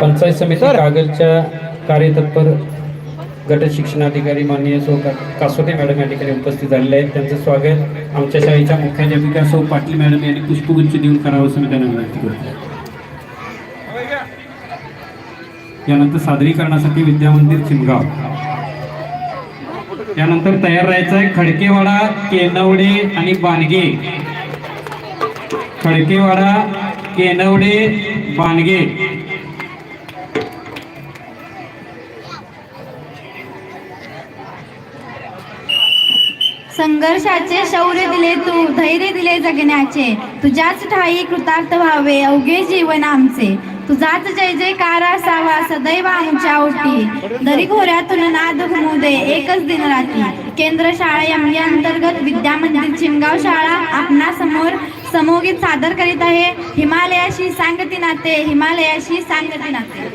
पंचायत समिती कागलच्या कार्यतत्पर गट शिक्षणाधिकारी माननीय सौ कासोटे मॅडम या ठिकाणी उपस्थित झालेले आहेत. त्यांचं स्वागत. आमच्या शाळेच्या मुख्याध्यापिका सौ पाटील मॅडम यांनी पुष्पगुच्छ देऊन करावं असं मी त्यांना विनंती करतो. यानंतर सादरीकरणासाठी विद्यामंदिर चिमगाव. त्यानंतर तयार राहायचं आहे खडकेवाडा केनवडे आणि बानगे. खडकेवाडा केनवडे बानगे संघर्षाचे शौर्य दिले तू धैर्य दिले जगण्याचे. तुझ्याच ठाई कृतार्थ व्हावे अवघे जीवन आमचे. तुझाच जय जयकार असावा सदैव आमच्या ओटी. दरी घोऱ्यातून नाद घुमू दे एकच दिन रात्री केंद्र शाळा एम अंतर्गत विद्या मंदिर चिमगाव शाळा आपणा समोर समोगीत सादर करीत आहे. हिमालयाशी सांगती नाते हिमालयाशी सांगती नाते.